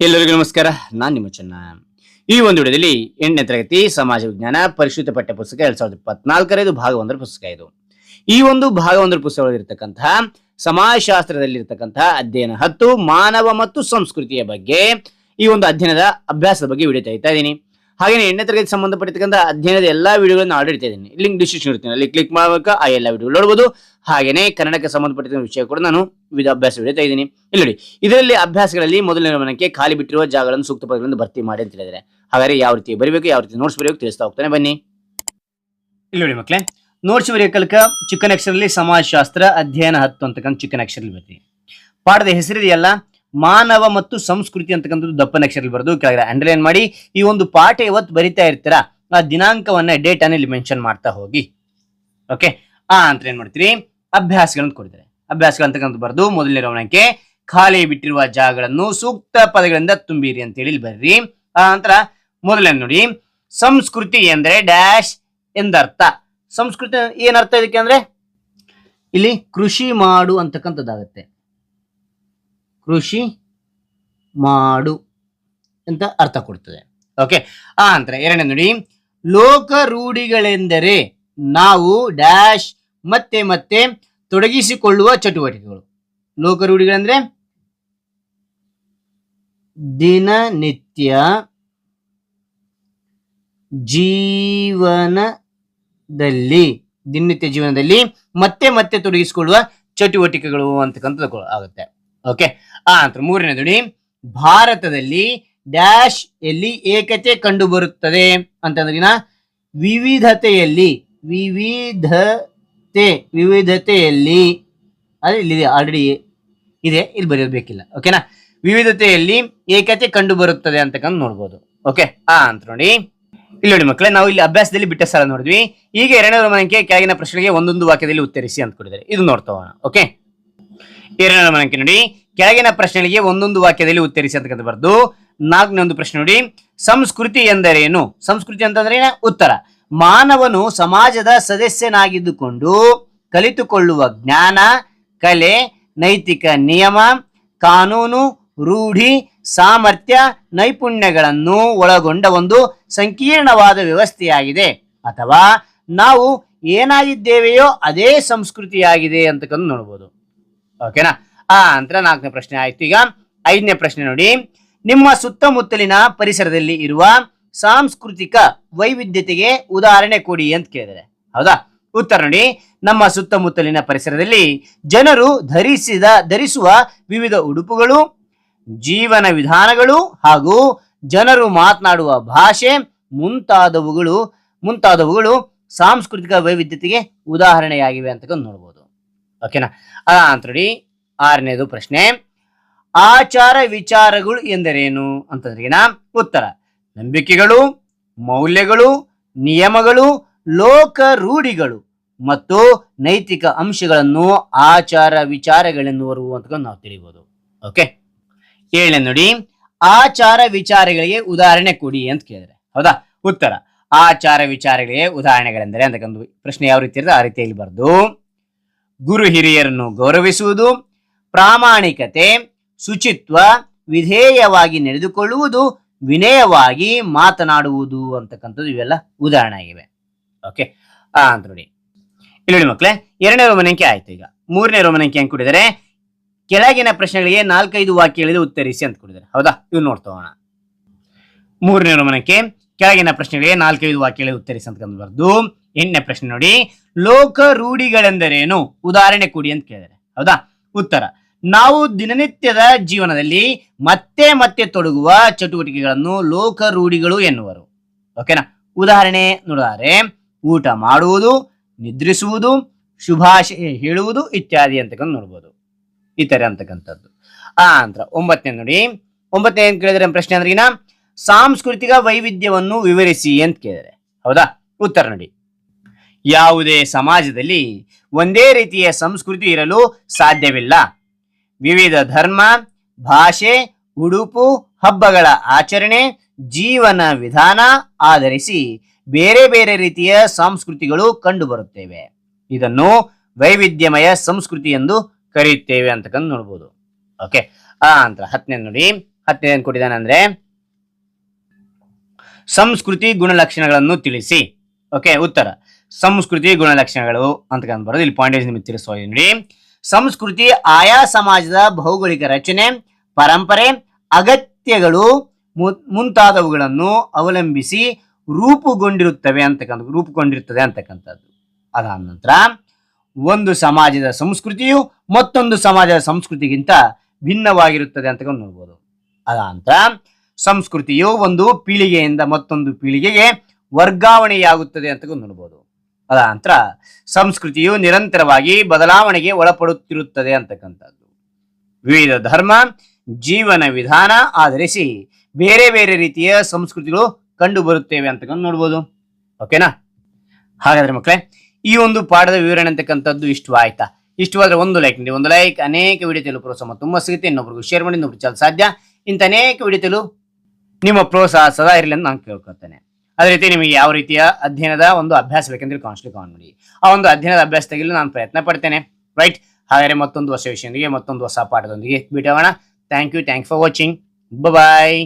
ಎಲ್ಲರಿಗೂ ನಮಸ್ಕಾರ. ನಾನು ನಿಮ್ಮ ಚೆನ್ನ. ಈ ಒಂದು ವಿಡಿಯೋದಲ್ಲಿ ಎಂಟನೇ ತರಗತಿ ಸಮಾಜ ವಿಜ್ಞಾನ ಪರಿಶುದ್ಧ ಪಠ್ಯ ಪುಸ್ತಕ ಎರಡ್ ಸಾವಿರದ ಇಪ್ಪತ್ನಾಲ್ಕರ ಇದು ಭಾಗ ಒಂದರ ಪುಸ್ತಕ ಇದು. ಈ ಒಂದು ಭಾಗ ಒಂದರ ಪುಸ್ತಕದಲ್ಲಿರ್ತಕ್ಕಂತಹ ಸಮಾಜಶಾಸ್ತ್ರದಲ್ಲಿರ್ತಕ್ಕಂತಹ ಅಧ್ಯಯನ ಹತ್ತು ಮಾನವ ಮತ್ತು ಸಂಸ್ಕೃತಿಯ ಬಗ್ಗೆ ಈ ಒಂದು ಅಧ್ಯಯನದ ಅಭ್ಯಾಸದ ಬಗ್ಗೆ ವಿಡಿಯೋ ತೆಗಿತಾ ಇದ್ದೀನಿ. ಹಾಗೆ ಎಣ್ಣೆ ತರಗತಿ ಸಂಬಂಧಪಟ್ಟಿರ್ತಕ್ಕಂಥ ಅಧ್ಯಯನದ ಎಲ್ಲಾ ವಿಡಿಯೋಗಳನ್ನು ಆರ್ಡರ್ ಇಡ್ತಾ ಇದ್ದೀನಿ. ಲಿಂಕ್ ಡಿಸ್ಕ್ರಿಪ್ಷನ್ ಇರ್ತೀನಿ ಅಲ್ಲಿ ಕ್ಲಿಕ್ ಮಾಡಬೇಕು, ಆ ಎಲ್ಲ ವಿಡಿಯೋ ನೋಡಬಹುದು ಹಾಗೇನೆ ಕನ್ನಡಕ್ಕೆ ಸಂಬಂಧಪಟ್ಟಿರುವ ವಿಷಯ ಕೂಡ ನಾನು ವಿಧ ಅಭ್ಯಾಸ ವಿಡಿಯೋ ಇದ್ದೀನಿ ಇಲ್ಲಿ ನೋಡಿ, ಇದರಲ್ಲಿ ಅಭ್ಯಾಸಗಳಲ್ಲಿ ಮೊದಲನೇ ಗಮನಕ್ಕೆ ಖಾಲಿ ಬಿಟ್ಟಿರುವ ಜಾಗಗಳನ್ನು ಸೂಕ್ತ ಪದಗಳನ್ನು ಭರ್ತಿ ಮಾಡಿ ಅಂತ ಹೇಳಿದರೆ ಹಾಗಾದ್ರೆ ಯಾವ ರೀತಿ ಬರೀಬೇಕು, ಯಾವ ರೀತಿ ನೋಟ್ಸ್ ಬರೆಯೋಕೆ ತಿಳಿಸ್ತಾ ಹೋಗ್ತಾನೆ, ಬನ್ನಿ. ಇಲ್ಲಿ ನೋಡಿ ಮಕ್ಕಳೇ ನೋಟ್ಸ್ ಬರೆಯೋಕಲ್ಕ ಚಿಕ್ಕನ ಅಕ್ಷರಲ್ಲಿ ಸಮಾಜಶಾಸ್ತ್ರ, ಅಧ್ಯಯನ ಹತ್ತು ಅಂತಕ್ಕಂಥ ಚಿಕ್ಕನ ಅಕ್ಷರಲ್ಲಿ ಬರ್ತೀವಿ ಪಾಠದ ಹೆಸರಿದೆಯಲ್ಲ? ಮಾನವ ಮತ್ತು ಸಂಸ್ಕೃತಿ ಅಂತಕ್ಕಂಥದ್ದು ದಪ್ಪನ ಅಕ್ಷರಲ್ಲಿ ಬರೆದು ಕೆಳಗಡೆ ಅಂಡರ್ಲೈನ್ ಮಾಡಿ. ಈ ಒಂದು ಪಾಠ ಇವತ್ತು ಬರಿತಾ ಇರ್ತೀರಾ? ಆ ದಿನಾಂಕವನ್ನ ಡೇಟ್ ಅನ್ನ ಇಲ್ಲಿ ಮೆನ್ಷನ್ ಮಾಡ್ತಾ ಹೋಗಿ. ಓಕೆ ಆ ಅಂತ ಏನ್ ಮಾಡ್ತೀರಿ? ಅಭ್ಯಾಸಗಳನ್ನು ಕೊಡ್ತಾರೆ. ಅಭ್ಯಾಸಗಳು ಅಂತಕ್ಕಂಥ ಬರೆದು ಮೊದಲನೇ ರವಣಕ್ಕೆ ಖಾಲಿ ಬಿಟ್ಟಿರುವ ಜಾಗಗಳನ್ನು ಸೂಕ್ತ ಪದಗಳಿಂದ ತುಂಬಿರಿ ಅಂತ ಹೇಳಿ ಬರ್ರಿ. ಆ ನಂತರ ಮೊದಲನೇ ನೋಡಿ. ಸಂಸ್ಕೃತಿ ಎಂದರೆ ಡ್ಯಾಶ್ ಎಂದರ್ಥ. ಸಂಸ್ಕೃತಿ ಏನರ್ಥ ಇದಕ್ಕೆ ಅಂದ್ರೆ? ಇಲ್ಲಿ ಕೃಷಿ ಮಾಡು ಅಂತಕ್ಕಂಥದ್ದಾಗತ್ತೆ. ಕೃಷಿ ಮಾಡು ಅಂತ ಅರ್ಥ ಕೊಡ್ತದೆ. ಓಕೆ ಆ ನಂತರ ಎರಡನೇ ನೋಡಿ, ಲೋಕ ರೂಢಿಗಳೆಂದರೆ ನಾವು ಡ್ಯಾಶ್ ಮತ್ತೆ ಮತ್ತೆ ತೊಡಗಿಸಿಕೊಳ್ಳುವ ಚಟುವಟಿಕೆಗಳು. ಲೋಕ ರೂಢಿಗಳಂದ್ರೆ ದಿನನಿತ್ಯ ಜೀವನದಲ್ಲಿ ದಿನನಿತ್ಯ ಜೀವನದಲ್ಲಿ ಮತ್ತೆ ಮತ್ತೆ ತೊಡಗಿಸಿಕೊಳ್ಳುವ ಚಟುವಟಿಕೆಗಳು ಅಂತಕ್ಕಂಥದ್ದು ಆಗುತ್ತೆ. ಓಕೆ ಆ, ನಂತರ ಮೂರನೇ ನೋಡಿ ಭಾರತದಲ್ಲಿ ಡ್ಯಾಶ್ ಎಲ್ಲಿ ಏಕತೆ ಕಂಡು ಬರುತ್ತದೆ ಅಂತಂದ್ರಿನ ವಿವಿಧತೆಯಲ್ಲಿ, ವಿವಿಧತೆ, ವಿವಿಧತೆಯಲ್ಲಿ. ಅದೇ ಇಲ್ಲಿದೆ ಆಲ್ರೆಡಿ ಇದೆ, ಇಲ್ಲಿ ಬರೆಯೋದು ಬೇಕಿಲ್ಲ. ಓಕೆನಾ ವಿವಿಧತೆಯಲ್ಲಿ ಏಕತೆ ಕಂಡು ಬರುತ್ತದೆ ಅಂತಕ್ಕಂಥ ನೋಡ್ಬೋದು. ಓಕೆ ಆ ಅಂತ ನೋಡಿ. ಇಲ್ಲಿ ನೋಡಿ ಮಕ್ಕಳೇ, ನಾವು ಇಲ್ಲಿ ಅಭ್ಯಾಸದಲ್ಲಿ ಬಿಟ್ಟ ಸ್ಥಳ ನೋಡಿದ್ವಿ. ಈಗ ಎರಡನೇ ಮನೆಗೆ ಕೆಳಗಿನ ಪ್ರಶ್ನೆಗೆ ಒಂದೊಂದು ವಾಕ್ಯದಲ್ಲಿ ಉತ್ತರಿಸಿ ಅಂತ ಕೊಟ್ಟಿದ್ದಾರೆ. ಇದು ನೋಡ್ತಾ ಓಕೆ ಎರಡನೇ ಮನಕ್ಕೆ ನೋಡಿ. ಕೆಳಗಿನ ಪ್ರಶ್ನೆಗಳಿಗೆ ಒಂದೊಂದು ವಾಕ್ಯದಲ್ಲಿ ಉತ್ತರಿಸಿ ಅಂತಕ್ಕಂಥ ಬರ್ದು, ನಾಲ್ಕನೇ ಒಂದು ಪ್ರಶ್ನೆ ನೋಡಿ. ಸಂಸ್ಕೃತಿ ಎಂದರೇನು? ಸಂಸ್ಕೃತಿ ಅಂತಂದ್ರೆ? ಉತ್ತರ. ಮಾನವನು ಸಮಾಜದ ಸದಸ್ಯನಾಗಿದ್ದುಕೊಂಡು ಕಲಿತುಕೊಳ್ಳುವ ಜ್ಞಾನ, ಕಲೆ, ನೈತಿಕ ನಿಯಮ, ಕಾನೂನು, ರೂಢಿ, ಸಾಮರ್ಥ್ಯ, ನೈಪುಣ್ಯಗಳನ್ನು ಒಳಗೊಂಡ ಒಂದು ಸಂಕೀರ್ಣವಾದ ವ್ಯವಸ್ಥೆಯಾಗಿದೆ. ಅಥವಾ ನಾವು ಏನಾಗಿದ್ದೇವೆಯೋ ಅದೇ ಸಂಸ್ಕೃತಿಯಾಗಿದೆ ಅಂತಕ್ಕಂದು ನೋಡ್ಬೋದು. ಓಕೆನಾ? ಆ ನಂತರ ನಾಲ್ಕನೇ ಪ್ರಶ್ನೆ ಆಯ್ತು. ಈಗ ಐದನೇ ಪ್ರಶ್ನೆ ನೋಡಿ. ನಿಮ್ಮ ಸುತ್ತಮುತ್ತಲಿನ ಪರಿಸರದಲ್ಲಿ ಇರುವ ಸಾಂಸ್ಕೃತಿಕ ವೈವಿಧ್ಯತೆಗೆ ಉದಾಹರಣೆ ಕೊಡಿ ಅಂತ ಕೇಳಿದರೆ ಹೌದಾ? ಉತ್ತರ ನೋಡಿ. ನಮ್ಮ ಸುತ್ತಮುತ್ತಲಿನ ಪರಿಸರದಲ್ಲಿ ಜನರು ಧರಿಸಿದ, ಧರಿಸುವ ವಿವಿಧ ಉಡುಪುಗಳು, ಜೀವನ ವಿಧಾನಗಳು ಹಾಗೂ ಜನರು ಮಾತನಾಡುವ ಭಾಷೆ ಮುಂತಾದವುಗಳು ಮುಂತಾದವುಗಳು ಸಾಂಸ್ಕೃತಿಕ ವೈವಿಧ್ಯತೆಗೆ ಉದಾಹರಣೆಯಾಗಿವೆ ಅಂತ ನೋಡ್ಬೋದು. ಓಕೆನಾ ಅಂತ ನೋಡಿ. ಆರನೇದು ಪ್ರಶ್ನೆ. ಆಚಾರ ವಿಚಾರಗಳು ಎಂದರೇನು? ಅಂತಂದ್ರೆ ಉತ್ತರ. ನಂಬಿಕೆಗಳು, ಮೌಲ್ಯಗಳು, ನಿಯಮಗಳು ಲೋಕ ರೂಢಿಗಳು ಮತ್ತು ನೈತಿಕ ಅಂಶಗಳನ್ನು ಆಚಾರ ವಿಚಾರಗಳೆನ್ನುವರು ಅಂತ ನಾವು ತಿಳಿಬಹುದು ಓಕೆ ಏಳನೇ ನೋಡಿ. ಆಚಾರ ವಿಚಾರಗಳಿಗೆ ಉದಾಹರಣೆ ಕೊಡಿ ಅಂತ ಕೇಳಿದ್ರೆ. ಹೌದಾ? ಉತ್ತರ. ಆಚಾರ ವಿಚಾರಗಳಿಗೆ ಉದಾಹರಣೆಗಳೆಂದರೆ ಅಂತಕ್ಕಂಥ ಪ್ರಶ್ನೆ ಯಾವ ರೀತಿ ಇರುತ್ತೆ ಆ ರೀತಿಯಲ್ಲಿ ಬರೆದು. ಗುರು ಹಿರಿಯರನ್ನು ಗೌರವಿಸುವುದು, ಪ್ರಾಮಾಣಿಕತೆ, ಶುಚಿತ್ವ, ವಿಧೇಯವಾಗಿ ನಡೆದುಕೊಳ್ಳುವುದು, ವಿನಯವಾಗಿ ಮಾತನಾಡುವುದು ಅಂತಕ್ಕಂಥದ್ದು ಇವೆಲ್ಲ ಉದಾಹರಣೆ ಆಗಿವೆ. ಓಕೆ ಆ, ಅಂತ ನೋಡಿ. ಇಲ್ಲಿ ನೋಡಿ ಮಕ್ಕಳೇ ಎರಡನೇ ರೋಮನಂಕೆ ಆಯ್ತು ಈಗ. ಮೂರನೇ ರೋಮನಂಕೆ ಹೆಂಗ್ ಕೊಟ್ಟಿದ್ದಾರೆ? ಕೆಳಗಿನ ಪ್ರಶ್ನೆಗಳಿಗೆ ನಾಲ್ಕೈದು ವಾಕ್ಯಗಳಿಗೆ ಉತ್ತರಿಸಿ ಅಂತ ಕೊಟ್ಟಿದ್ದಾರೆ. ಹೌದಾ? ಇವ್ ನೋಡ್ತಾ ಮೂರನೇ ರೋಮನಕ್ಕೆ ಕೆಳಗಿನ ಪ್ರಶ್ನೆಗಳಿಗೆ ನಾಲ್ಕೈದು ವಾಕ್ಯಗಳಿಗೆ ಉತ್ತರಿಸಿ ಅಂತ ಬರ್ದು ಎಂಟನೇ ಪ್ರಶ್ನೆ ನೋಡಿ. ಲೋಕ ರೂಢಿಗಳೆಂದರೇನು? ಉದಾಹರಣೆ ಕೊಡಿ ಅಂತ ಕೇಳಿದರೆ ಹೌದಾ? ಉತ್ತರ. ನಾವು ದಿನನಿತ್ಯದ ಜೀವನದಲ್ಲಿ ಮತ್ತೆ ಮತ್ತೆ ತೊಡಗುವ ಚಟುವಟಿಕೆಗಳನ್ನು ಲೋಕ ರೂಢಿಗಳು ಎನ್ನುವರು. ಓಕೆನಾ? ಉದಾಹರಣೆ ನೋಡಿದರೆ, ಊಟ ಮಾಡುವುದು, ನಿದ್ರಿಸುವುದು, ಶುಭಾಶಯ ಹೇಳುವುದು ಇತ್ಯಾದಿ ಅಂತಕ್ಕಂಥ ನೋಡ್ಬೋದು. ಈ ಅಂತಕ್ಕಂಥದ್ದು. ಆ ನಂತರ ಒಂಬತ್ತನೇ ನೋಡಿ. ಒಂಬತ್ತನೇ ಏನ್ ಕೇಳಿದ್ರೆ ಪ್ರಶ್ನೆ ಅಂದ್ರೆ ಏನ? ಸಾಂಸ್ಕೃತಿಕ ವೈವಿಧ್ಯವನ್ನು ವಿವರಿಸಿ ಅಂತ ಕೇಳಿದರೆ. ಹೌದಾ? ಉತ್ತರ ನೋಡಿ. ಯಾವುದೇ ಸಮಾಜದಲ್ಲಿ ಒಂದೇ ರೀತಿಯ ಸಂಸ್ಕೃತಿ ಇರಲು ಸಾಧ್ಯವಿಲ್ಲ. ವಿವಿಧ ಧರ್ಮ, ಭಾಷೆ, ಉಡುಪು, ಹಬ್ಬಗಳ ಆಚರಣೆ, ಜೀವನ ವಿಧಾನ ಆಧರಿಸಿ ಬೇರೆ ಬೇರೆ ರೀತಿಯ ಸಂಸ್ಕೃತಿಗಳು ಕಂಡುಬರುತ್ತೇವೆ. ಇದನ್ನು ವೈವಿಧ್ಯಮಯ ಸಂಸ್ಕೃತಿ ಎಂದು ಕರೆಯುತ್ತೇವೆ ಅಂತಕ್ಕಂಥ ನೋಡ್ಬೋದು. ಓಕೆ? ಆ ಅಂತ ಹತ್ತನೇ ನೋಡಿ. ಹತ್ತನೇ ಏನ್ ಕೊಟ್ಟಿದ್ದಾನೆ ಅಂದ್ರೆ ಸಂಸ್ಕೃತಿ ಗುಣಲಕ್ಷಣಗಳನ್ನು ತಿಳಿಸಿ. ಓಕೆ, ಉತ್ತರ. ಸಂಸ್ಕೃತಿ ಗುಣಲಕ್ಷಣಗಳು ಅಂತ ಬರೋದು. ಇಲ್ಲಿ ಪಾಯಿಂಟೇಜ್ ನಿಮಗೆ ತಿಳಿಸುವ ನೋಡಿ. ಸಂಸ್ಕೃತಿ, ಆಯಾ ಸಮಾಜದ ಭೌಗೋಳಿಕ ರಚನೆ, ಪರಂಪರೆ, ಅಗತ್ಯಗಳು ಮುಂತಾದವುಗಳನ್ನು ಅವಲಂಬಿಸಿ ರೂಪುಗೊಂಡಿರುತ್ತವೆ ಅಂತಕ್ಕಂಥ ರೂಪುಗೊಂಡಿರುತ್ತದೆ ಅಂತಕ್ಕಂಥದ್ದು. ಅದಾದ ನಂತರ, ಒಂದು ಸಮಾಜದ ಸಂಸ್ಕೃತಿಯು ಮತ್ತೊಂದು ಸಮಾಜದ ಸಂಸ್ಕೃತಿಗಿಂತ ಭಿನ್ನವಾಗಿರುತ್ತದೆ ಅಂತ ನೋಡ್ಬೋದು. ಅದಾದ ನಂತರ ಸಂಸ್ಕೃತಿಯು ಒಂದು ಪೀಳಿಗೆಯಿಂದ ಮತ್ತೊಂದು ಪೀಳಿಗೆಗೆ ವರ್ಗಾವಣೆಯಾಗುತ್ತದೆ ಅಂತ ನೋಡ್ಬೋದು. ಅದ ನಂತರ ಸಂಸ್ಕೃತಿಯು ನಿರಂತರವಾಗಿ ಬದಲಾವಣೆಗೆ ಒಳಪಡುತ್ತಿರುತ್ತದೆ ಅಂತಕ್ಕಂಥದ್ದು. ವಿವಿಧ ಧರ್ಮ, ಜೀವನ ವಿಧಾನ ಆಧರಿಸಿ ಬೇರೆ ಬೇರೆ ರೀತಿಯ ಸಂಸ್ಕೃತಿಗಳು ಕಂಡು ಬರುತ್ತೇವೆ ಅಂತಕ್ಕಂಥ ನೋಡ್ಬೋದು. ಓಕೆನಾ? ಹಾಗಾದ್ರೆ ಮಕ್ಕಳೇ, ಈ ಒಂದು ಪಾಠದ ವಿವರಣೆ ಅಂತಕ್ಕಂಥದ್ದು ಇಷ್ಟು ಆಯ್ತಾ? ಇಷ್ಟವಾದ್ರೆ ಒಂದು ಲೈಕ್ ನೀಡಿ, ಒಂದು ಲೈಕ್ ಅನೇಕ ವಿಡಿಯೋ ತೆಲು ಪ್ರೋತ್ಸಾಹ ತುಂಬ ಸಿಗುತ್ತೆ. ಇನ್ನೊಬ್ರಿಗೂ ಶೇರ್ ಮಾಡಿ, ಇನ್ನೊಬ್ರು ಚಾಲ್ ಸಾಧ್ಯ. ಇಂಥ ಅನೇಕ ವಿಡಿಯೋ ತೆಲು ನಿಮ್ಮ ಪ್ರೋತ್ಸಾಹ ಸದಾ ಇರಲಿ ಅಂತ ನಾನು ಕೇಳ್ಕೊಳ್ತೇನೆ. ಅದೇ ರೀತಿ ನಿಮಗೆ ಯಾವ ರೀತಿಯ ಅಧ್ಯಯನದ ಒಂದು ಅಭ್ಯಾಸ ಬೇಕಂದ್ರೆ ಕಾನ್ಸ್ಟ್ಲಿ ಕಾನ್ ಮಾಡಿ ಆ ಒಂದು ಅಧ್ಯಯನದ ಅಭ್ಯಾಸ ತೆಗೆಯಲು ನಾನು ಪ್ರಯತ್ನ ಪಡ್ತೇನೆ. ರೈಟ್ ಹಾಗಾದರೆ ಮತ್ತೊಂದು ಹೊಸ ವಿಷಯದೊಂದಿಗೆ, ಮತ್ತೊಂದು ಹೊಸ ಪಾಠದೊಂದಿಗೆ ಆಗೋಣ thank you thank for watching bye